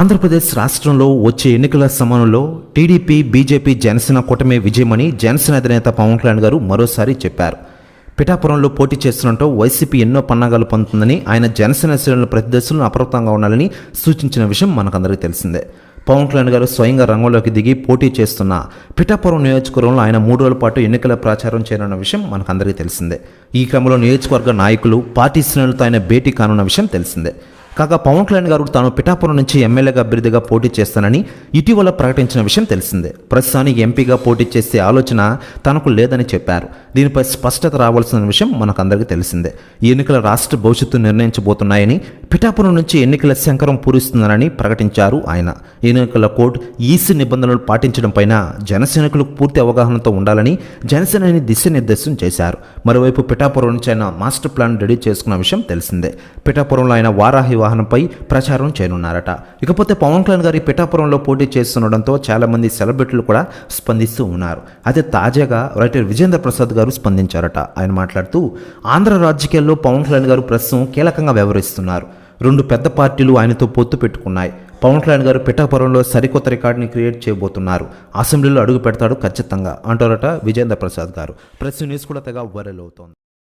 ఆంధ్రప్రదేశ్ రాష్ట్రంలో వచ్చే ఎన్నికల సమయంలో టీడీపీ బీజేపీ జనసేన కూటమి విజయమని జనసేన అధినేత పవన్ కళ్యాణ్ గారు మరోసారి చెప్పారు. పిఠాపురంలో పోటీ చేస్తున్నట్టు వైసీపీ ఎన్నో పన్నాగాలు పొందుతుందని ఆయన జనసేన శ్రేణుల ప్రతిదశలను అప్రమత్తంగా ఉండాలని సూచించిన విషయం మనకందరికీ తెలిసిందే. పవన్ కళ్యాణ్ గారు స్వయంగా రంగంలోకి దిగి పోటీ చేస్తున్న పిఠాపురం నియోజకవర్గంలో ఆయన మూడు రోజుల పాటు ఎన్నికల ప్రచారం చేయనున్న విషయం మనకందరికీ తెలిసిందే. ఈ క్రమంలో నియోజకవర్గ నాయకులు పార్టీ శ్రేణులతో ఆయన భేటీ కానున్న విషయం తెలిసిందే. కాగా పవన్ కళ్యాణ్ గారు తాను పిఠాపురం నుంచి ఎమ్మెల్యేగా అభ్యర్థిగా పోటీ చేస్తానని ఇటీవల ప్రకటించిన విషయం తెలిసిందే. ప్రస్తుతానికి ఎంపీగా పోటీ చేసే ఆలోచన తనకు లేదని చెప్పారు. దీనిపై స్పష్టత రావాల్సిన విషయం మనకందరికీ తెలిసిందే. ఈ ఎన్నికల రాష్ట్ర భవిష్యత్తు నిర్ణయించబోతున్నాయని పిఠాపురం నుంచి ఎన్నికల శంకరం పూరిస్తున్నారని ప్రకటించారు ఆయన. ఎన్నికల కోడ్ ఈసీ నిబంధనలు పాటించడం పైన జనసేనకులు పూర్తి అవగాహనతో ఉండాలని జనసేనని దిశానిర్దేశం చేశారు. మరోవైపు పిఠాపురం నుంచి ఆయన మాస్టర్ ప్లాన్ రెడీ చేసుకున్న విషయం తెలిసిందే. పిఠాపురంలో ఆయన వారాహి వాహనంపై ప్రచారం చేయనున్నారట. ఇకపోతే పవన్ కళ్యాణ్ గారి పిఠాపురంలో పోటీ చేస్తుండడంతో చాలామంది సెలబ్రిటీలు కూడా స్పందిస్తూ ఉన్నారు. అయితే తాజాగా రైటర్ విజేంద్ర ప్రసాద్ గారు స్పందించారట. ఆయన మాట్లాడుతూ ఆంధ్ర రాజకీయాల్లో పవన్ కళ్యాణ్ గారు ప్రస్తుతం కీలకంగా వ్యవహరిస్తున్నారు. రెండు పెద్ద పార్టీలు ఆయనతో పొత్తు పెట్టుకున్నాయి. పవన్ కళ్యాణ్ గారు పిఠాపురంలో సరికొత్త రికార్డుని క్రియేట్ చేయబోతున్నారు. అసెంబ్లీలో అడుగు పెడతాడు ఖచ్చితంగా అంటారట విజేంద్ర ప్రసాద్ గారు. ప్రెస్ న్యూస్ కూడా తెగ వైరల్ అవుతోంది.